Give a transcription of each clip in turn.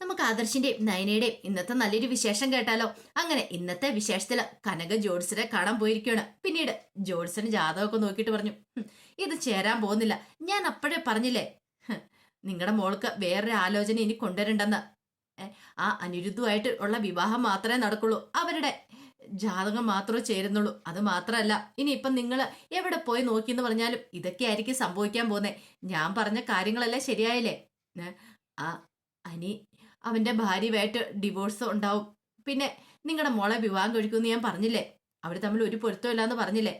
നമുക്ക് ആദർശിന്റെയും നയനയുടെയും ഇന്നത്തെ നല്ലൊരു വിശേഷം കേട്ടാലോ? അങ്ങനെ ഇന്നത്തെ വിശേഷത്തിൽ കനക ജോഡ്സിനെ കാണാൻ പോയിരിക്കുകയാണ് പിന്നീട് ജോഡ്സിന് ജാതകമൊക്കെ നോക്കിയിട്ട് പറഞ്ഞു ഇത് ചേരാൻ പോകുന്നില്ല. ഞാൻ അപ്പോഴേ പറഞ്ഞില്ലേ? നിങ്ങളുടെ മോൾക്ക് വേറൊരു ആലോചന ഇനി കൊണ്ടുവരണ്ടെന്ന്. ആ അനിരുദ്ധമായിട്ട് ഉള്ള വിവാഹം മാത്രമേ നടക്കുള്ളൂ. അവരുടെ ജാതകം മാത്രമേ ചേരുന്നുള്ളൂ. അത് മാത്രമല്ല ഇനിയിപ്പം നിങ്ങൾ എവിടെ പോയി നോക്കി എന്ന് പറഞ്ഞാലും ഇതൊക്കെ ആയിരിക്കും സംഭവിക്കാൻ പോകുന്നത് ഞാൻ പറഞ്ഞ കാര്യങ്ങളെല്ലാം ശരിയായില്ലേ? ആ അനി അവന്റെ ഭാര്യയുമായിട്ട് ഡിവോഴ്സ് ഉണ്ടാവും. പിന്നെ നിങ്ങളുടെ മോളെ വിവാഹം കഴിക്കുമെന്ന് ഞാൻ പറഞ്ഞില്ലേ? അവർ തമ്മിൽ ഒരു പൊരുത്തമില്ല എന്ന് പറഞ്ഞില്ലേ?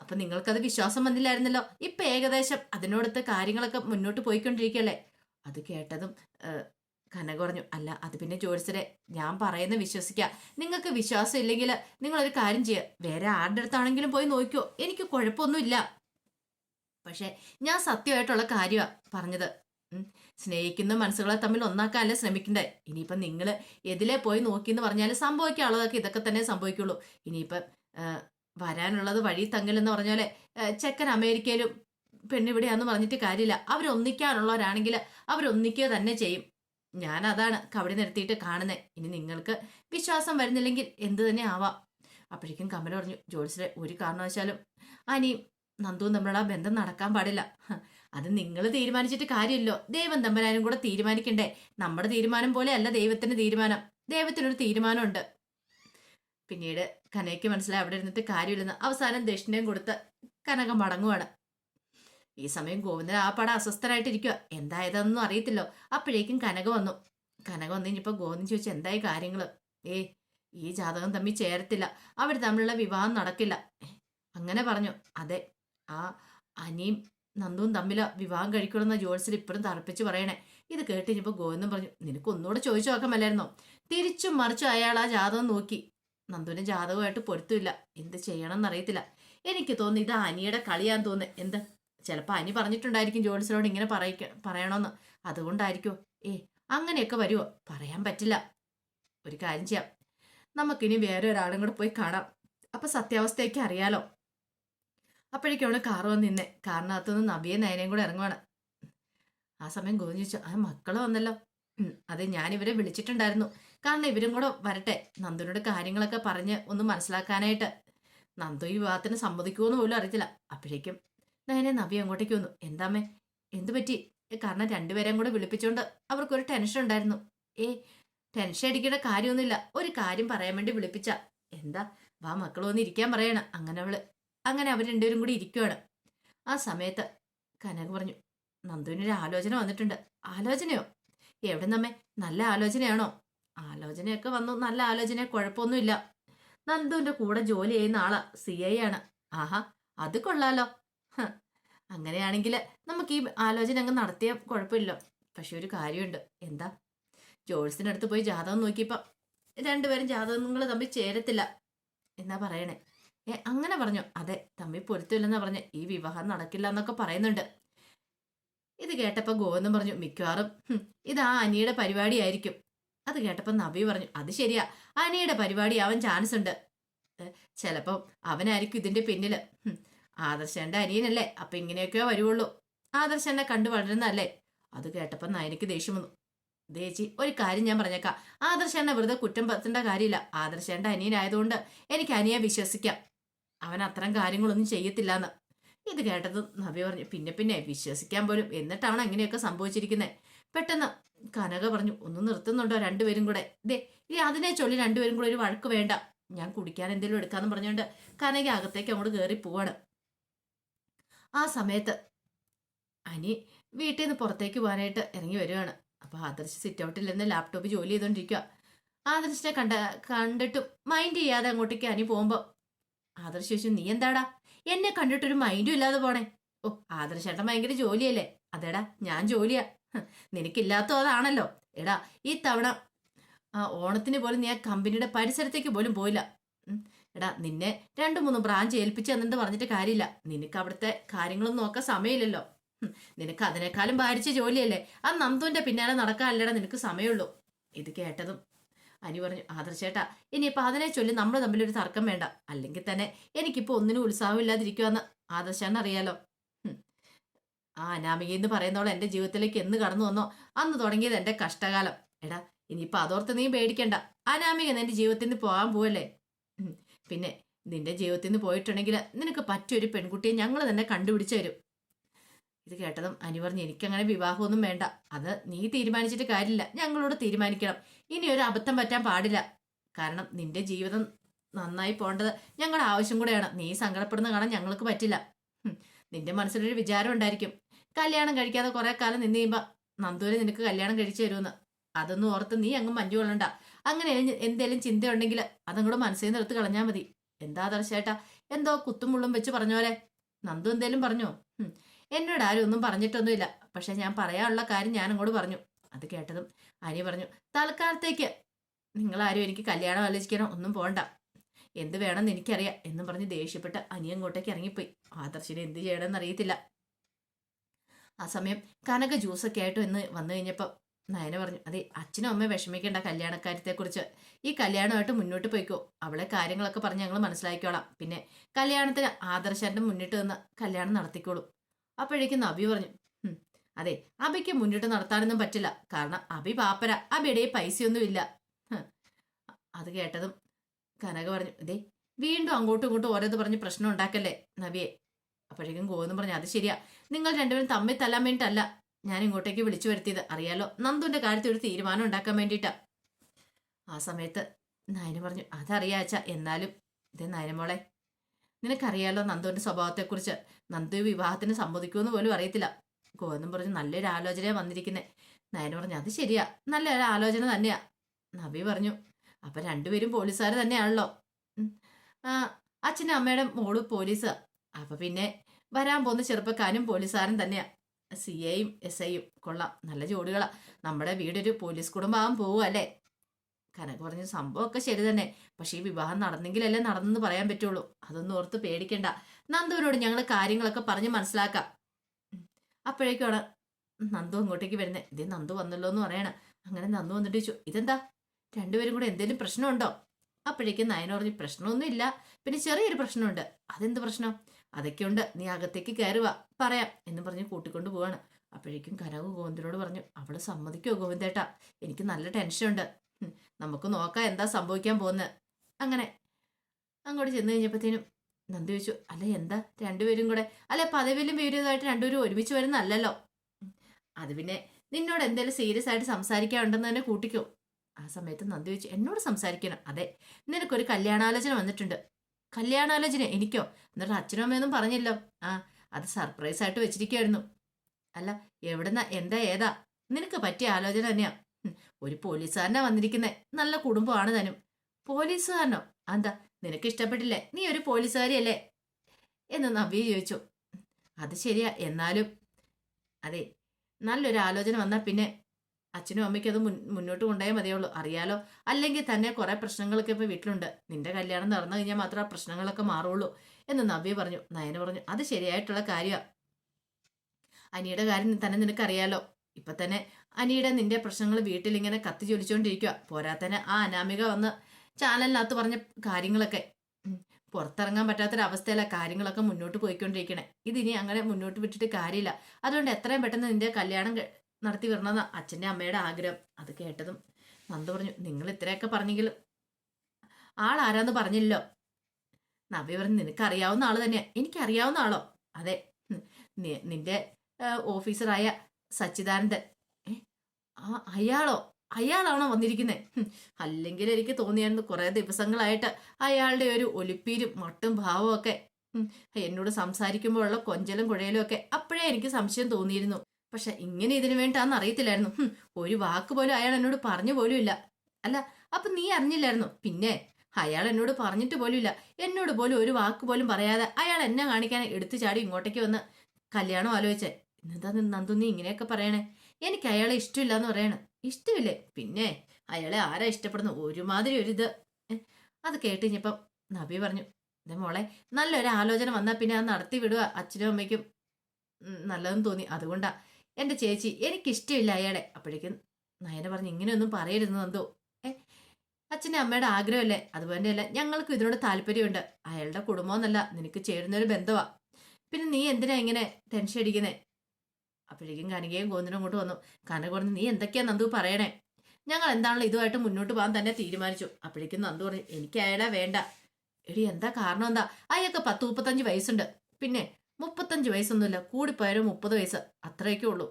അപ്പൊ നിങ്ങൾക്കത് വിശ്വാസം വന്നില്ലായിരുന്നല്ലോ. ഇപ്പൊ ഏകദേശം അതിനോടത്ത് കാര്യങ്ങളൊക്കെ മുന്നോട്ട് പോയിക്കൊണ്ടിരിക്കുകയല്ലേ? അത് കേട്ടതും കന കനക പറഞ്ഞു അല്ല അത് പിന്നെ ജോലിസരെ ഞാൻ പറയുന്ന വിശ്വസിക്കുക നിങ്ങൾക്ക് വിശ്വാസം ഇല്ലെങ്കിൽ നിങ്ങളൊരു കാര്യം ചെയ്യുക വേറെ ആരുടെ അടുത്താണെങ്കിലും പോയി നോക്കിയോ എനിക്ക് കുഴപ്പമൊന്നുമില്ല. പക്ഷേ ഞാൻ സത്യമായിട്ടുള്ള കാര്യമാണ് പറഞ്ഞത്. സ്നേഹിക്കുന്ന മനസ്സുകളെ തമ്മിൽ ഒന്നാക്കാനല്ലേ ശ്രമിക്കണ്ടേ? ഇനിയിപ്പം നിങ്ങൾ എതിലെ പോയി നോക്കി എന്ന് പറഞ്ഞാൽ സംഭവിക്കാനുള്ളതൊക്കെ ഇതൊക്കെ തന്നെ സംഭവിക്കുള്ളൂ. ഇനിയിപ്പം വരാനുള്ളത് വഴി തങ്ങലെന്ന് പറഞ്ഞാൽ ചെക്കൻ അമേരിക്കയിലും പെണ്ണിവിടെയാന്ന് പറഞ്ഞിട്ട് കാര്യമില്ല. അവരൊന്നിക്കാനുള്ളവരാണെങ്കിൽ അവരൊന്നിക്കുക തന്നെ ചെയ്യും. ഞാൻ അതാണ് കവടി നിർത്തിയിട്ട് കാണുന്നത് ഇനി നിങ്ങൾക്ക് വിശ്വാസം വരുന്നില്ലെങ്കിൽ എന്ത് തന്നെ ആവാം. അപ്പോഴേക്കും കമല പറഞ്ഞു ജോലിസിലെ ഒരു കാരണവശാലും അനിയും നന്ദുവും തമ്മിലുള്ള ബന്ധം നടക്കാൻ പാടില്ല. അത് നിങ്ങൾ തീരുമാനിച്ചിട്ട് കാര്യമില്ലോ. ദൈവം തമ്പരാനും കൂടെ തീരുമാനിക്കണ്ടേ? നമ്മുടെ തീരുമാനം പോലെ അല്ല ദൈവത്തിന്റെ തീരുമാനം. ദൈവത്തിനൊരു തീരുമാനമുണ്ട്. പിന്നീട് കനയ്ക്ക് മനസ്സിലായി അവിടെ ഇരുന്നിട്ട് കാര്യമില്ലെന്ന് അവസാനം ദക്ഷിണയും കൊടുത്ത് കനക മടങ്ങുവാണ്. ഈ സമയം ഗോവിന്ദൻ ആ പടം അസ്വസ്ഥനായിട്ടിരിക്കുക എന്തായതെന്നൊന്നും അറിയത്തില്ലോ. അപ്പോഴേക്കും കനക വന്നു. കനക വന്നു കഴിഞ്ഞപ്പോൾ ഗോവിന്ദൻ ചോദിച്ചു എന്തായി കാര്യങ്ങൾ ഏ ഈ ജാതകം തമ്മിൽ ചേരത്തില്ല. അവർ തമ്മിലുള്ള വിവാഹം നടക്കില്ല. അങ്ങനെ പറഞ്ഞു. അതെ ആ അനിയും നന്ദുവും തമ്മിൽ വിവാഹം കഴിക്കണമെന്ന ജോത്സ്യൻ ഇപ്പോഴും തറപ്പിച്ച് പറയണേ. ഇത് കേട്ട് ഇനിയിപ്പോൾ ഗോവിന്ദൻ പറഞ്ഞു നിനക്ക് ഒന്നുകൂടെ ചോദിച്ചു നോക്കാമല്ലായിരുന്നോ? തിരിച്ചും മറിച്ചും അയാൾ ആ ജാതകം നോക്കി. നന്ദുവിന് ജാതകമായിട്ട് പൊരുത്തില്ല എന്ത് ചെയ്യണം എന്നറിയത്തില്ല എനിക്ക് തോന്നുന്നു ഇത് അനിയുടെ കളിയാൻ തോന്നുന്നു. എന്ത്? ചിലപ്പോൾ അനി പറഞ്ഞിട്ടുണ്ടായിരിക്കും ജോത്സ്യനോട് ഇങ്ങനെ പറയിക്ക പറയണമെന്ന് അതുകൊണ്ടായിരിക്കോ? ഏ അങ്ങനെയൊക്കെ വരുമോ പറയാൻ പറ്റില്ല. ഒരു കാര്യം ചെയ്യാം. നമുക്കിനി വേറെ ഒരാളും കൂടെ പോയി കാണാം. അപ്പൊ സത്യാവസ്ഥയൊക്കെ അറിയാലോ. അപ്പോഴേക്കാണ് കാറ് വന്ന് നിന്നെ കാറിനകത്തുനിന്ന് നബിയെ നയനയും കൂടെ ഇറങ്ങുവാണ്. ആ സമയം ഗോവിന്ദ് ആ മക്കൾ വന്നല്ലോ. അത് ഞാൻ ഇവരെ വിളിച്ചിട്ടുണ്ടായിരുന്നു. കാരണം ഇവരും കൂടെ വരട്ടെ നന്ദുനോട് കാര്യങ്ങളൊക്കെ പറഞ്ഞ് ഒന്ന് മനസ്സിലാക്കാനായിട്ട്. നന്ദു ഈ വിവാഹത്തിന് സമ്മതിക്കുമെന്ന് പോലും അറിയത്തില്ല. അപ്പോഴേക്കും നയനെ നബി അങ്ങോട്ടേക്ക് വന്നു. എന്താമേ എന്തു പറ്റി? കാരണം രണ്ടുപേരെയും കൂടെ വിളിപ്പിച്ചുകൊണ്ട് അവർക്കൊരു ടെൻഷൻ ഉണ്ടായിരുന്നു. ഏ ടെൻഷൻ അടിക്കേണ്ട കാര്യമൊന്നുമില്ല. ഒരു കാര്യം പറയാൻ വേണ്ടി വിളിപ്പിച്ച. എന്താ? വാ മക്കൾ വന്ന് ഇരിക്കാൻ പറയണ. അങ്ങനെ അവൾ അങ്ങനെ അവർ രണ്ടുപേരും കൂടി ഇരിക്കുവാണ്. ആ സമയത്ത് കനക് പറഞ്ഞു നന്ദുവിനൊരു ആലോചന വന്നിട്ടുണ്ട്. ആലോചനയോ? എവിടെ നമ്മെ നല്ല ആലോചനയാണോ? ആലോചനയൊക്കെ വന്നു. നല്ല ആലോചന കുഴപ്പമൊന്നുമില്ല. നന്ദുവിന്റെ കൂടെ ജോലി ചെയ്യുന്ന ആളാ സി ഐ ആണ്. ആഹാ അത് കൊള്ളാലോ. അങ്ങനെയാണെങ്കിൽ നമുക്ക് ഈ ആലോചന അങ്ങ് നടത്തിയ കുഴപ്പമില്ല പക്ഷെ ഒരു കാര്യമുണ്ട്. എന്താ? ജോൾസിനടുത്ത് പോയി ജാതകം നോക്കിയപ്പോൾ രണ്ടുപേരും ജാതകങ്ങൾ തമ്മിൽ ചേരത്തില്ല. എന്നാ പറയണേ? ഏ അങ്ങനെ പറഞ്ഞു. അതെ തമ്മിൽ പൊരുത്തില്ലെന്ന് പറഞ്ഞ് ഈ വിവാഹം നടക്കില്ല എന്നൊക്കെ പറയുന്നുണ്ട്. ഇത് കേട്ടപ്പോ ഗോവിന്ദൻ പറഞ്ഞു മിക്കവാറും "ഹും, ഇത് ആ അനിയുടെ പരിപാടിയായിരിക്കും. അത് കേട്ടപ്പോൾ നബി പറഞ്ഞു അത് ശരിയാ അനിയുടെ അവൻ ചാൻസ് ഉണ്ട്. ചിലപ്പം അവനായിരിക്കും ഇതിന്റെ പിന്നിൽ. ഹും, ആദർശന്റെ അനിയനല്ലേ അപ്പൊ ഇങ്ങനെയൊക്കെയോ വരുവുള്ളൂ. ആദർശനെ കണ്ടു വളരുന്നതല്ലേ? അത് കേട്ടപ്പോ നയനക്ക് ദേഷ്യം വന്നു. ദേച്ചി ഒരു കാര്യം ഞാൻ പറഞ്ഞേക്കാം. ആദർശനെ വെറുതെ കുറ്റം പറ്റേണ്ട കാര്യമില്ല. ആദർശന്റെ അനിയനായതുകൊണ്ട് എനിക്ക് അനിയെ വിശ്വസിക്കാം. അവൻ അത്തരം കാര്യങ്ങളൊന്നും ചെയ്യത്തില്ലെന്ന്. ഇത് കേട്ടത് നവ്യ പറഞ്ഞു പിന്നെ പിന്നെ വിശ്വസിക്കാൻ പോലും എന്നിട്ടാണ് അങ്ങനെയൊക്കെ സംഭവിച്ചിരിക്കുന്നത് പെട്ടെന്ന് കനക പറഞ്ഞു ഒന്ന് നിർത്തുന്നുണ്ടോ രണ്ടുപേരും കൂടെ? ദേ ഇനി അതിനെ ചൊല്ലി രണ്ടുപേരും കൂടെ ഒരു വഴക്ക് വേണ്ട. ഞാൻ കുടിക്കാൻ എന്തെങ്കിലും എടുക്കാന്ന് പറഞ്ഞുകൊണ്ട് കനക അകത്തേക്ക് അങ്ങോട്ട് കയറി പോവാണ്. ആ സമയത്ത് അനി വീട്ടിൽ നിന്ന് പുറത്തേക്ക് പോകാനായിട്ട് ഇറങ്ങി വരികയാണ് അപ്പൊ ആദർശ് സിറ്റ് ഔട്ടിൽ നിന്ന് ലാപ്ടോപ്പ് ജോലി ചെയ്തോണ്ടിരിക്കുക ആദർശിനെ കണ്ട കണ്ടിട്ടും മൈൻഡ് ചെയ്യാതെ അങ്ങോട്ടേക്ക് അനി പോകുമ്പോ ആദർശ് നീ എന്താടാ? എന്നെ കണ്ടിട്ടൊരു മൈൻഡും ഇല്ലാതെ പോണേ. ഓ ആദർശേട്ടൻ ഭയങ്കര ജോലിയല്ലേ? അതേടാ ഞാൻ ജോലിയാ. നിനക്കില്ലാത്തോ അതാണല്ലോ. എടാ ഈ തവണ ഓണത്തിന് പോലും നീ ആ കമ്പനിയുടെ പരിസരത്തേക്ക് പോലും പോയില്ല. എടാ നിന്നെ രണ്ടു മൂന്ന് ബ്രാഞ്ച് ഏൽപ്പിച്ച് എന്നിട്ട് പറഞ്ഞിട്ട് കാര്യമില്ല. നിനക്ക് അവിടുത്തെ കാര്യങ്ങളൊന്നും നോക്കാൻ സമയമില്ലല്ലോ. നിനക്ക് അതിനേക്കാളും ഭാരിച്ച ജോലിയല്ലേ? ആ നന്ദുവിന്റെ പിന്നാലെ നടക്കാനല്ലേടാ നിനക്ക് സമയമുള്ളൂ. ഇത് കേട്ടതും അനി പറഞ്ഞു ആദർശേട്ടാ ഇനിയിപ്പോൾ അതിനെ ചൊല്ലി നമ്മൾ തമ്മിലൊരു തർക്കം വേണ്ട. അല്ലെങ്കിൽ തന്നെ എനിക്കിപ്പോൾ ഒന്നിനും ഉത്സാഹമില്ലാതിരിക്കുമെന്ന് ആദർശാണ് അറിയാലോ. ആ അനാമിക എന്ന് പറയുന്നവൾ എന്റെ ജീവിതത്തിലേക്ക് എന്ന് കടന്നു വന്നോ? അന്ന് തുടങ്ങിയത് എന്റെ കഷ്ടകാലം. എടാ ഇനിയിപ്പോൾ അതോർത്ത് നീ പേടിക്കണ്ട. അനാമിക നിന്റെ ജീവിതത്തിൽ നിന്ന് പോകാൻ പോവല്ലേ? പിന്നെ നിന്റെ ജീവിതത്തിൽ നിന്ന് പോയിട്ടുണ്ടെങ്കിൽ നിനക്ക് പറ്റിയൊരു പെൺകുട്ടിയെ ഞങ്ങൾ തന്നെ കണ്ടുപിടിച്ചു തരും. ഇത് കേട്ടതും അനി പറഞ്ഞു എനിക്കങ്ങനെ വിവാഹമൊന്നും വേണ്ട. അത് നീ തീരുമാനിച്ചിട്ട് കാര്യമില്ല. ഞങ്ങളോട് തീരുമാനിക്കണം. ഇനി ഒരു അബദ്ധം പറ്റാൻ പാടില്ല. കാരണം നിന്റെ ജീവിതം നന്നായി പോകേണ്ടത് ഞങ്ങളുടെ ആവശ്യം കൂടെയാണ്. നീ സങ്കടപ്പെടുന്ന കാണാൻ ഞങ്ങൾക്ക് പറ്റില്ല. നിന്റെ മനസ്സിലൊരു വിചാരം ഉണ്ടായിരിക്കും. കല്യാണം കഴിക്കാതെ കുറെ കാലം നിന്ന് കഴിയുമ്പോൾ നന്ദൂരെ നിനക്ക് കല്യാണം കഴിച്ചു തരുമെന്ന്. അതൊന്നും ഓർത്ത് നീ അങ്ങ് മഞ്ഞു കൊള്ളണ്ട. അങ്ങനെ എന്തെങ്കിലും ചിന്തയുണ്ടെങ്കിൽ അതങ്ങോട്ട് മനസ്സിൽ നിന്ന് എടുത്ത് കളഞ്ഞാൽ മതി. എന്താ ദർശേട്ടാ എന്തോ കുത്തും മുള്ളും വെച്ച് പറഞ്ഞ പോലെ നന്ദു എന്തേലും പറഞ്ഞോ? എന്നോട് ആരും ഒന്നും പറഞ്ഞിട്ടൊന്നുമില്ല. പക്ഷെ ഞാൻ പറയാനുള്ള കാര്യം ഞാൻ അങ്ങോട്ട് പറഞ്ഞു. അത് കേട്ടതും ആര്യ പറഞ്ഞു തൽക്കാലത്തേക്ക് നിങ്ങളാരും എനിക്ക് കല്യാണം ആലോചിക്കാനോ ഒന്നും പോണ്ട. എന്ത് വേണമെന്ന് എനിക്കറിയാം എന്നും പറഞ്ഞ് ദേഷ്യപ്പെട്ട് അനി അങ്ങോട്ടേക്ക് ഇറങ്ങിപ്പോയി. ആദർശിന് എന്ത് ചെയ്യണമെന്ന് അറിയത്തില്ല. ആ സമയം കനക ജ്യൂസൊക്കെ ആയിട്ട് എന്ന് വന്നു കഴിഞ്ഞപ്പോൾ നയന പറഞ്ഞു അതെ അച്ഛനും അമ്മയും വിഷമിക്കേണ്ട കല്യാണക്കാര്യത്തെക്കുറിച്ച്. ഈ കല്യാണമായിട്ട് മുന്നോട്ട് പോയിക്കോ. അവളെ കാര്യങ്ങളൊക്കെ പറഞ്ഞ് ഞങ്ങൾ മനസ്സിലാക്കിക്കോളാം. പിന്നെ കല്യാണത്തിന് ആദർശന്റെ മുന്നിട്ട് നിന്ന് കല്യാണം നടത്തിക്കോളും. അപ്പോഴേക്കും നബി പറഞ്ഞു "ഹും, അതെ അബിക്ക് മുന്നിട്ട് നടത്താനൊന്നും പറ്റില്ല. കാരണം അബി പാപ്പര. അബിയുടെ പൈസയൊന്നുമില്ല. അത് കേട്ടതും കനക പറഞ്ഞു ഇതേ വീണ്ടും അങ്ങോട്ടും ഇങ്ങോട്ടും ഓരോന്ന് പറഞ്ഞ് പ്രശ്നം ഉണ്ടാക്കല്ലേ നബിയെ അപ്പോഴേക്കും ഗോവെന്ന് പറഞ്ഞു അത് ശരിയാ. നിങ്ങൾ രണ്ടുപേരും തമ്മിൽ തല്ലാൻ വേണ്ടിയിട്ടല്ല. ഞാൻ ഇങ്ങോട്ടേക്ക് വിളിച്ചു വരുത്തിയത്. അറിയാലോ? നന്ദുവിന്റെ കാര്യത്തിൽ ഒരു തീരുമാനം ഉണ്ടാക്കാൻ വേണ്ടിയിട്ടാ. ആ സമയത്ത് നയന പറഞ്ഞു അതറിയാച്ച എന്നാലും ഇതേ നയനമോളെ നിനക്കറിയാലോ നന്ദുവിന്റെ സ്വഭാവത്തെക്കുറിച്ച്? നന്ദു വിവാഹത്തിന് സമ്മതിക്കുമെന്ന് പോലും അറിയത്തില്ല. ഗോവെന്നും പറഞ്ഞു നല്ലൊരു ആലോചനയാ വന്നിരിക്കുന്നത് നയന പറഞ്ഞു അത് ശരിയാ. നല്ലൊരു ആലോചന തന്നെയാ. നബി പറഞ്ഞു അപ്പൊ രണ്ടുപേരും പോലീസുകാർ തന്നെയാണല്ലോ. അച്ഛനും അമ്മയുടെ മോൾ പോലീസ്. അപ്പൊ പിന്നെ വരാൻ പോകുന്ന ചെറുപ്പക്കാരും പോലീസുകാരൻ തന്നെയാ. സി എയും എസ് ഐയും കൊള്ളാം. നല്ല ജോലികളാ നമ്മുടെ വീടൊരു പോലീസ് കുടുംബമാകാൻ പോവുക അല്ലേ? കനക്ക് പറഞ്ഞു സംഭവമൊക്കെ ശരി തന്നെ. പക്ഷെ ഈ വിവാഹം നടന്നെങ്കിലല്ലേ നടന്നെന്ന് പറയാൻ പറ്റുള്ളൂ. അതൊന്നും ഓർത്ത് പേടിക്കണ്ട. നന്ദുവിനോട് ഞങ്ങൾ കാര്യങ്ങളൊക്കെ പറഞ്ഞ് മനസ്സിലാക്കാം. അപ്പോഴേക്കാണ് നന്ദു അങ്ങോട്ടേക്ക് വരുന്നത് ഇതേ നന്ദു വന്നല്ലോ എന്ന് പറയണ. അങ്ങനെ നന്ദു വന്നിട്ട് ചോദിച്ചു ഇതെന്താ? രണ്ടുപേരും കൂടെ എന്തെങ്കിലും പ്രശ്നമുണ്ടോ? അപ്പോഴേക്കും നയന പറഞ്ഞു പ്രശ്നമൊന്നും ഇല്ല പിന്നെ ചെറിയൊരു പ്രശ്നമുണ്ട്. അതെന്ത് പ്രശ്നം? അതൊക്കെ ഉണ്ട് നീ അകത്തേക്ക് കയറുക പറയാം. എന്ന് പറഞ്ഞ് കൂട്ടിക്കൊണ്ട് പോവാണ്. അപ്പോഴേക്കും കനവ് ഗോവിന്ദനോട് പറഞ്ഞു അവൾ സമ്മതിക്കോ ഗോവിന്ദേട്ടാ? എനിക്ക് നല്ല ടെൻഷനുണ്ട്. നമുക്ക് നോക്കാം എന്താ സംഭവിക്കാൻ പോകുന്നത്. അങ്ങനെ അങ്ങോട്ട് ചെന്ന് കഴിഞ്ഞപ്പോഴത്തേനും നന്ദി ചോദിച്ചു. അല്ല എന്താ? രണ്ടുപേരും കൂടെ. അല്ല പദവിയിലും വിവരമായിട്ട് രണ്ടുപേരും ഒരുമിച്ച് വരുന്നല്ലല്ലോ അത് പിന്നെ നിന്നോട് എന്തെങ്കിലും സീരിയസ് ആയിട്ട് സംസാരിക്കാനുണ്ടെന്ന് തന്നെ കൂട്ടിക്കോ. ആ സമയത്ത് നന്ദി ചോദിച്ചു. എന്നോട് സംസാരിക്കണം. അതെ നിനക്കൊരു കല്യാണാലോചന വന്നിട്ടുണ്ട്. കല്യാണാലോചന? എനിക്കോ? എന്നിട്ട് അച്ഛനും അമ്മയൊന്നും പറഞ്ഞില്ലോ ആ അത് സർപ്രൈസ് ആയിട്ട് വെച്ചിരിക്കുകയായിരുന്നു അല്ല എവിടുന്ന? എന്താ ഏതാ? നിനക്ക് പറ്റിയ ആലോചന തന്നെയാ. ഒരു പോലീസുകാരനാ വന്നിരിക്കുന്നത് നല്ല കുടുംബമാണ് താനും പോലീസുകാരനോ? എന്താ നിനക്ക് ഇഷ്ടപ്പെട്ടില്ലേ നീ ഒരു പോലീസുകാരിയല്ലേ? എന്ന് നവ്യ ചോദിച്ചു. അത് ശരിയാ എന്നാലും. അതെ നല്ലൊരു ആലോചന വന്നാൽ പിന്നെ അച്ഛനും അമ്മയ്ക്കും അത് മുന്നോട്ട് കൊണ്ടുപോയാൽ മതിയുള്ളൂ. അറിയാലോ? അല്ലെങ്കിൽ തന്നെ കുറെ പ്രശ്നങ്ങളൊക്കെ ഇപ്പൊ വീട്ടിലുണ്ട്. നിന്റെ കല്യാണം നടന്നു കഴിഞ്ഞാൽ മാത്രമേ പ്രശ്നങ്ങളൊക്കെ മാറുള്ളൂ എന്ന് നവ്യ പറഞ്ഞു. നയന പറഞ്ഞു അത് ശരിയായിട്ടുള്ള കാര്യമാണ് അനിയുടെ കാര്യം തന്നെ നിനക്കറിയാലോ. ഇപ്പൊ തന്നെ അനിയുടെ നിന്റെ പ്രശ്നങ്ങൾ വീട്ടിൽ ഇങ്ങനെ കത്തി ജ്വലിച്ചുകൊണ്ടിരിക്കുക പോരാത്തന്നെ ആ അനാമിക വന്ന് ചാനലിനകത്ത് പറഞ്ഞ കാര്യങ്ങളൊക്കെ. പുറത്തിറങ്ങാൻ പറ്റാത്തൊരവസ്ഥയിലെ കാര്യങ്ങളൊക്കെ മുന്നോട്ട് പോയിക്കൊണ്ടിരിക്കണേ. ഇതിനി അങ്ങനെ മുന്നോട്ട് വിട്ടിട്ട് കാര്യമില്ല. അതുകൊണ്ട് എത്രയും പെട്ടെന്ന് നിന്റെ കല്യാണം നടത്തി വരണമെന്ന അച്ഛന്റെ അമ്മയുടെ ആഗ്രഹം. അത് കേട്ടതും നന്ദ പറഞ്ഞു നിങ്ങൾ ഇത്രയൊക്കെ പറഞ്ഞെങ്കിലും ആളാരാന്ന് പറഞ്ഞില്ലോ നവ്യ പറഞ്ഞു നിനക്ക് അറിയാവുന്ന ആൾ തന്നെയാ. എനിക്കറിയാവുന്ന ആളോ? അതെ. നിന്റെ ഓഫീസറായ സച്ചിദാനന്ദൻ. ഏ? ആ അയാളോ? അയാളാണോ വന്നിരിക്കുന്നത് അല്ലെങ്കിൽ എനിക്ക് തോന്നിയായിരുന്നു കുറേ ദിവസങ്ങളായിട്ട് അയാളുടെ ഒരു ഒലിപ്പീരും മട്ടും ഭാവവും ഒക്കെ. എന്നോട് സംസാരിക്കുമ്പോഴുള്ള കൊഞ്ചലും കുഴയലും ഒക്കെ അപ്പോഴേ എനിക്ക് സംശയം തോന്നിയിരുന്നു. പക്ഷെ ഇങ്ങനെ ഇതിനു വേണ്ടാന്ന് അറിയത്തില്ലായിരുന്നു. ഒരു വാക്ക് പോലും അയാൾ എന്നോട് പറഞ്ഞു പോലും ഇല്ല. അല്ല അപ്പൊ നീ അറിഞ്ഞില്ലായിരുന്നു? പിന്നെ അയാൾ എന്നോട് പറഞ്ഞിട്ട് പോലും ഇല്ല. എന്നോട് പോലും ഒരു വാക്ക് പോലും പറയാതെ അയാൾ എന്നെ കാണിക്കാൻ എടുത്തു ചാടി ഇങ്ങോട്ടേക്ക് വന്ന് കല്യാണം ആലോചിച്ചേ. എന്താ നന്ദു നീ ഇങ്ങനെയൊക്കെ പറയണേ? എനിക്ക് അയാളെ ഇഷ്ടമില്ല എന്ന് പറയണ. ഇഷ്ടമില്ലേ? പിന്നെ അയാളെ ആരാ ഇഷ്ടപ്പെടുന്നു ഒരുമാതിരി ഒരിത്. അത് കേട്ട് കഴിഞ്ഞപ്പം നബി പറഞ്ഞു ഇതേ മോളെ നല്ലൊരു ആലോചന വന്നാൽ പിന്നെ അത് നടത്തി വിടുക അച്ഛനും അമ്മയ്ക്കും. നല്ലതെന്ന് തോന്നി. അതുകൊണ്ടാ. എന്റെ ചേച്ചി എനിക്കിഷ്ടമില്ല അയാളെ. അപ്പോഴേക്കും നയന പറഞ്ഞു ഇങ്ങനെയൊന്നും പറയരുത് എന്തോ. ഏ അച്ഛന്റെ അമ്മയുടെ ആഗ്രഹമല്ലേ? അതുപോലെ തന്നെയല്ല ഞങ്ങൾക്കും ഇതിനോട് താല്പര്യമുണ്ട്. അയാളുടെ കുടുംബമെന്നല്ല നിനക്ക് ചേരുന്നൊരു ബന്ധമാണ് പിന്നെ നീ എന്തിനാ ഇങ്ങനെ ടെൻഷൻ അടിക്കുന്നേ? അപ്പോഴേക്കും കനികയും ഗോന്തിനും അങ്ങോട്ട് വന്നു. കനക പറഞ്ഞു നീ എന്തൊക്കെയാ നന്ദു പറയണേ? ഞങ്ങൾ എന്താണല്ലോ ഇതുമായിട്ട് മുന്നോട്ട് പോകാൻ തന്നെ തീരുമാനിച്ചു. അപ്പോഴേക്കും നന്ദു പറഞ്ഞു എനിക്ക് വേണ്ട. എടി എന്താ കാരണം എന്താ? അയാൾക്ക് പത്ത് മുപ്പത്തഞ്ച് വയസ്സുണ്ട്. പിന്നെ മുപ്പത്തഞ്ച് വയസ്സൊന്നുമില്ല കൂടിപ്പോയാലും മുപ്പത് വയസ്സ്. അത്രയൊക്കെ ഉള്ളൂ.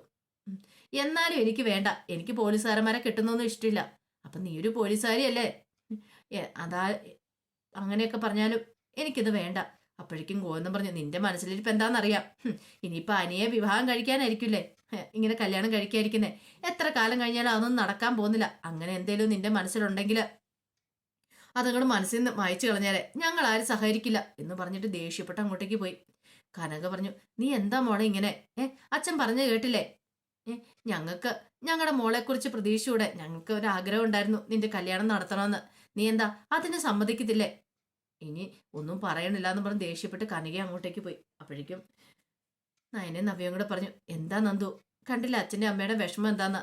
എന്നാലും എനിക്ക് വേണ്ട. എനിക്ക് പോലീസുകാരന്മാരെ കിട്ടുന്നൊന്നും ഇഷ്ടമില്ല. അപ്പൊ നീ ഒരു പോലീസുകാരിയല്ലേ? അതാ അങ്ങനെയൊക്കെ പറഞ്ഞാലും എനിക്കിത് വേണ്ട. അപ്പോഴേക്കും ഗോവിന്ദൻ പറഞ്ഞു നിന്റെ മനസ്സിലിരിപ്പ് എന്താണെന്നറിയാം. ഇനിയിപ്പോൾ ഇനിയിപ്പോ അനിയെ വിവാഹം കഴിക്കാനായിരിക്കില്ലേ? ഇങ്ങനെ കല്യാണം കഴിക്കാതിരിക്കുന്നേ. എത്ര കാലം കഴിഞ്ഞാലും അതൊന്നും നടക്കാൻ പോകുന്നില്ല. അങ്ങനെ എന്തേലും നിന്റെ മനസ്സിലുണ്ടെങ്കിൽ അതങ്ങോട് മനസ്സിൽ നിന്ന് മായച്ചു കളഞ്ഞാലേ ഞങ്ങൾ ആരും സഹകരിക്കില്ല എന്ന് പറഞ്ഞിട്ട് ദേഷ്യപ്പെട്ട് അങ്ങോട്ടേക്ക് പോയി. കനക പറഞ്ഞു നീ എന്താ മോളെ ഇങ്ങനെ? ഏ അച്ഛൻ പറഞ്ഞു കേട്ടില്ലേ? ഏ ഞങ്ങൾക്ക് ഞങ്ങളുടെ മോളെക്കുറിച്ച് പ്രതീക്ഷയോടെ ഞങ്ങൾക്ക് ഒരു ആഗ്രഹം ഉണ്ടായിരുന്നു നിന്റെ കല്യാണം നടത്തണമെന്ന് നീ എന്താ അതിന് സമ്മതിക്കത്തില്ലേ? ഇനി ഒന്നും പറയണില്ല എന്ന് പറഞ്ഞ് ദേഷ്യപ്പെട്ട് കനക അങ്ങോട്ടേക്ക് പോയി. അപ്പോഴേക്കും നയനെ നവ്യം കൂടെ പറഞ്ഞു എന്താ നന്ദു? കണ്ടില്ല അച്ഛന്റെ അമ്മയുടെ വിഷമം എന്താന്ന്?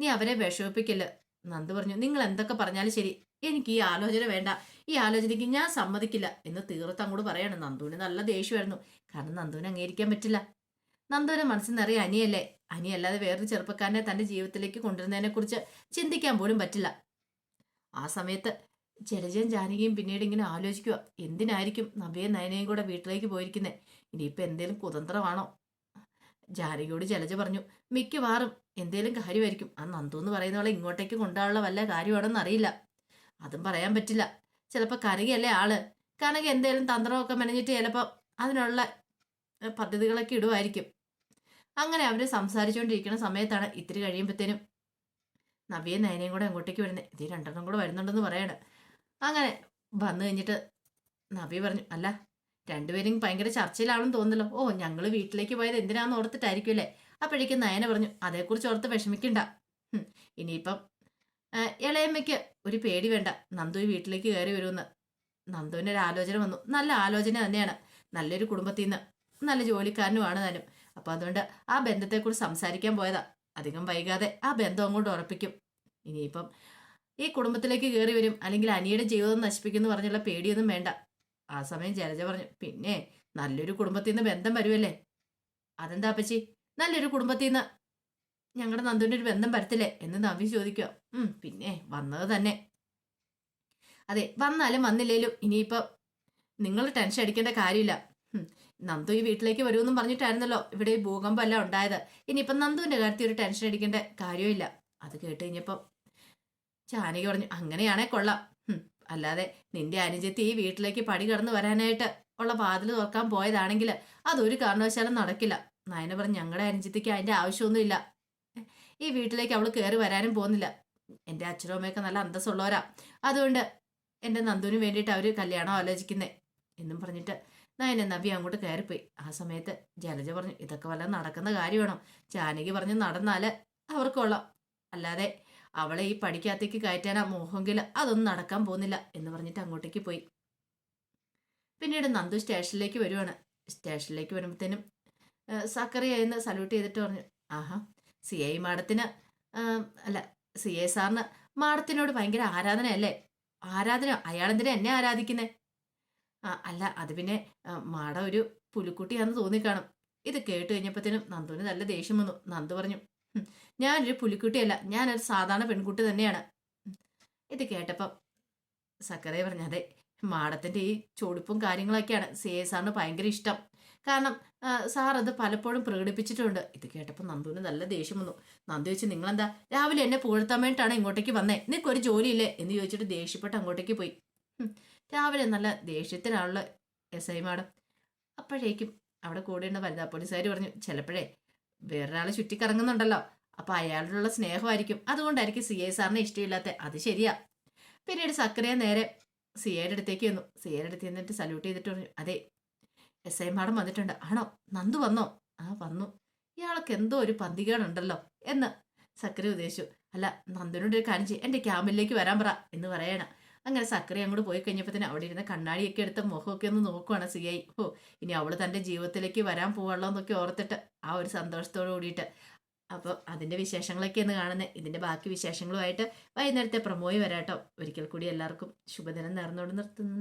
നീ അവരെ വിഷമിപ്പിക്കൽ നന്ദു പറഞ്ഞു നിങ്ങൾ എന്തൊക്കെ പറഞ്ഞാലും ശരി. എനിക്ക് ഈ ആലോചന വേണ്ട. ഈ ആലോചനയ്ക്ക് ഞാൻ സമ്മതിക്കില്ല. എന്ന് തീർത്ത് അങ്ങോട്ട് പറയാണ്. നന്ദുവിന് നല്ല ദേഷ്യമായിരുന്നു. കാരണം നന്ദുവിനെ അംഗീകരിക്കാൻ പറ്റില്ല. നന്ദുവിനെ മനസ്സിൽ നിറയെ അനിയല്ലേ? അനിയല്ലാതെ വേറൊരു ചെറുപ്പക്കാരനെ തന്റെ ജീവിതത്തിലേക്ക് കൊണ്ടുവരുന്നതിനെക്കുറിച്ച് ചിന്തിക്കാൻ പോലും പറ്റില്ല. ആ സമയത്ത് ജലജയും ജാനകിയും പിന്നീട് ഇങ്ങനെ ആലോചിക്കുക എന്തിനായിരിക്കും നവ്യയും നയനയും കൂടെ വീട്ടിലേക്ക് പോയിരിക്കുന്നത് ഇനിയിപ്പോൾ എന്തേലും കുതന്ത്രമാണോ? ജാനകിയോട് ജലജ പറഞ്ഞു മിക്കവാറും എന്തേലും കാര്യമായിരിക്കും. ആ നന്ദു എന്ന് പറയുന്നവളെ ഇങ്ങോട്ടേക്ക് കൊണ്ടുപോകാനുള്ള വല്ല കാര്യമാണെന്ന് അറിയില്ല. അതും പറയാൻ പറ്റില്ല. ചിലപ്പോൾ കനകയല്ലേ ആൾ? കനക എന്തേലും തന്ത്രമൊക്കെ മെനഞ്ഞിട്ട് ചിലപ്പോൾ അതിനുള്ള പദ്ധതികളൊക്കെ ഇടുമായിരിക്കും അങ്ങനെ അവർ സംസാരിച്ചുകൊണ്ടിരിക്കുന്ന സമയത്താണ് ഇത്തിരി കഴിയുമ്പോഴത്തേനും നവ്യയും നയനയും കൂടെ അങ്ങോട്ടേക്ക് വരുന്നത് ഇത് രണ്ടെണ്ണം കൂടെ വരുന്നുണ്ടെന്ന് പറയണം അങ്ങനെ വന്നു കഴിഞ്ഞിട്ട് നബി പറഞ്ഞു അല്ല രണ്ടുപേരും ഭയങ്കര ചർച്ചയിലാണെന്ന് തോന്നുന്നല്ലോ. ഓ ഞങ്ങൾ വീട്ടിലേക്ക് പോയത് എന്തിനാന്ന് ഓർത്തിട്ടായിരിക്കുമല്ലേ അപ്പോഴേക്കും നയന പറഞ്ഞു അതേക്കുറിച്ച് ഓർത്ത് വിഷമിക്കണ്ട. ഇനിയിപ്പം ഇളയമ്മയ്ക്ക് ഒരു പേടി വേണ്ട. നന്ദു വീട്ടിലേക്ക് കയറി വരുമെന്ന്. നന്ദുവിന്റെ ഒരു ആലോചന വന്നു. നല്ല ആലോചന തന്നെയാണ്. നല്ലൊരു കുടുംബത്തിൽ നിന്ന് നല്ല ജോലിക്കാരനുമാണ് താനും അപ്പം അതുകൊണ്ട് ആ ബന്ധത്തെക്കുറിച്ച് സംസാരിക്കാൻ പോയതാ. അധികം വൈകാതെ ആ ബന്ധം അങ്ങോട്ട് ഉറപ്പിക്കും. ഇനിയിപ്പം ഈ കുടുംബത്തിലേക്ക് കയറി വരും. അല്ലെങ്കിൽ അനിയുടെ ജീവിതം നശിപ്പിക്കുമെന്ന് പറഞ്ഞുള്ള പേടിയൊന്നും വേണ്ട. ആ സമയം ജലജ പറഞ്ഞു പിന്നെ നല്ലൊരു കുടുംബത്തിൽ നിന്ന് ബന്ധം വരുമല്ലേ അതെന്താ അപ്പച്ചി? നല്ലൊരു കുടുംബത്തിൽ നിന്ന് ഞങ്ങളുടെ നന്ദുവിന്റെ ഒരു ബന്ധം വരത്തില്ലേ? എന്ന് നവി ചോദിക്കുക. ഉം പിന്നെ വന്നത് തന്നെ. അതെ വന്നാലും വന്നില്ലേലും ഇനിയിപ്പോൾ നിങ്ങൾ ടെൻഷൻ അടിക്കേണ്ട കാര്യമില്ല. നന്ദു ഈ വീട്ടിലേക്ക് വരുമെന്നും പറഞ്ഞിട്ടായിരുന്നല്ലോ ഇവിടെ ഈ ഭൂകമ്പം എല്ലാം ഉണ്ടായത്. ഇനിയിപ്പം നന്ദുവിന്റെ കാര്യത്തിൽ ഒരു ടെൻഷൻ അടിക്കേണ്ട കാര്യമില്ല. അത് കേട്ട് കഴിഞ്ഞപ്പം ജാനകി പറഞ്ഞു അങ്ങനെയാണേ കൊള്ളാം. അല്ലാതെ നിന്റെ അനുജത്തി ഈ വീട്ടിലേക്ക് പടി കടന്നു വരാനായിട്ട് ഉള്ള വാതിൽ തുറക്കാൻ പോയതാണെങ്കിൽ അതൊരു കാരണവശാലും നടക്കില്ല. നയന പറഞ്ഞു ഞങ്ങളുടെ അനുജത്തിക്ക് അതിന്റെ ആവശ്യമൊന്നുമില്ല. ഈ വീട്ടിലേക്ക് അവൾ കയറി വരാനും പോകുന്നില്ല. എന്റെ അച്ഛനും അമ്മയൊക്കെ നല്ല അന്തസ്സുള്ളവരാ. അതുകൊണ്ട് എന്റെ നന്ദുവിന് വേണ്ടിയിട്ട് അവർ കല്യാണം ആലോചിക്കുന്നേ. എന്നും പറഞ്ഞിട്ട് നയന നബി അങ്ങോട്ട് കയറിപ്പോയി. ആ സമയത്ത് ജലജ പറഞ്ഞു ഇതൊക്കെ വല്ല നടക്കുന്ന കാര്യമാണോ? ജാനകി പറഞ്ഞു നടന്നാൽ അവർക്കൊള്ളാം. അല്ലാതെ അവളെ ഈ പടിക്കകത്തേക്ക് കയറ്റാനാ മോഹമെങ്കിൽ അതൊന്നും നടക്കാൻ പോകുന്നില്ല എന്ന് പറഞ്ഞിട്ട് അങ്ങോട്ടേക്ക് പോയി. പിന്നീട് നന്ദു സ്റ്റേഷനിലേക്ക് വരുവാണ്. സ്റ്റേഷനിലേക്ക് വരുമ്പോഴത്തേനും സക്കറിയായിരുന്നു സല്യൂട്ട് ചെയ്തിട്ട് പറഞ്ഞു ആഹാ സി ഐ മാഡത്തിന് അല്ല സി ഐ സാറിന് മാഡത്തിനോട് ഭയങ്കര ആരാധനയല്ലേ? ആരാധന അയാളെന്തിനാ എന്നെ ആരാധിക്കുന്നേ? അല്ല അത് പിന്നെ മാഡം ഒരു പുലിക്കുട്ടിയാണെന്ന് തോന്നിക്കാണും. ഇത് കേട്ട് കഴിഞ്ഞപ്പോഴത്തേനും നന്ദുവിന് നല്ല ദേഷ്യം വന്നു. നന്ദു പറഞ്ഞു "ഹും, ഞാനൊരു പുലിക്കുട്ടിയല്ല ഞാനൊരു സാധാരണ പെൺകുട്ടി തന്നെയാണ്. ഇത് കേട്ടപ്പം സക്കറേ പറഞ്ഞു അതെ മാഡത്തിന്റെ ഈ ചൊടിപ്പും കാര്യങ്ങളൊക്കെയാണ് സി എ സാറിന് ഭയങ്കര ഇഷ്ടം. കാരണം സാർ അത് പലപ്പോഴും പ്രകടിപ്പിച്ചിട്ടുണ്ട്. ഇത് കേട്ടപ്പോൾ നന്ദുവിന് നല്ല ദേഷ്യം വന്നു. നന്ദു ചോദിച്ചു നിങ്ങളെന്താ രാവിലെ എന്നെ പുകഴ്ത്താൻ വേണ്ടിയിട്ടാണ് ഇങ്ങോട്ടേക്ക് വന്നേ? നിനക്ക് ഒരു ജോലിയില്ലേ? എന്ന് ചോദിച്ചിട്ട് ദേഷ്യപ്പെട്ട് അങ്ങോട്ടേക്ക് പോയി. രാവിലെ നല്ല ദേഷ്യത്തിനാണല്ലോ എസ് ഐ മാഡം. അപ്പോഴേക്കും അവിടെ കൂടെയുള്ള വനിതാ പോലീസുകാർ പറഞ്ഞു ചിലപ്പോഴേ വേറൊരാളെ ചുറ്റിക്കറങ്ങുന്നുണ്ടല്ലോ. അപ്പൊ അയാളോടുള്ള സ്നേഹമായിരിക്കും. അതുകൊണ്ടായിരിക്കും സി ഐ സാറിന് ഇഷ്ടമില്ലാത്ത അത് ശരിയാ. പിന്നീട് സക്കറിയ നേരെ സി ഐയുടെ അടുത്തേക്ക് വന്നു സി ഐയുടെ അടുത്ത് നിന്നിട്ട് സല്യൂട്ട് ചെയ്തിട്ട് പറഞ്ഞു അതെ എസ് ഐ മാഡം വന്നിട്ടുണ്ട്. ആണോ? നന്ദു വന്നോ? ആ വന്നു. ഇയാൾക്ക് എന്തോ ഒരു പന്തികേടുണ്ടല്ലോ. എന്ന് സക്കറി ഉദ്ദേശിച്ചു. അല്ല നന്ദുവിനോട് ഒരു ചെയ്യും. എന്റെ ക്യാമ്പിലേക്ക് വരാൻ പറ എന്ന് പറയണം. അങ്ങനെ സക്കറി അങ്ങോട്ട് പോയി കഴിഞ്ഞപ്പോഴത്തേന് അവിടെ ഇരുന്ന കണ്ണാടിയൊക്കെ എടുത്ത മുഖമൊക്കെ ഒന്ന് നോക്കുവാണ് സി ഐ. ഓ ഇനി അവൾ തന്റെ ജീവിതത്തിലേക്ക് വരാൻ പോവുള്ളൂ എന്നൊക്കെ ഓർത്തിട്ട് ആ ഒരു സന്തോഷത്തോട് കൂടിയിട്ട്. അപ്പോൾ അതിന്റെ വിശേഷങ്ങളൊക്കെ ഒന്ന് കാണുന്നത് ഇതിന്റെ ബാക്കി വിശേഷങ്ങളുമായിട്ട് വൈകുന്നേരത്തെ പ്രമോയി വരാട്ടോ. ഒരിക്കൽ കൂടി എല്ലാവർക്കും ശുഭദിനം നേർന്നോട് നിർത്തുന്നു.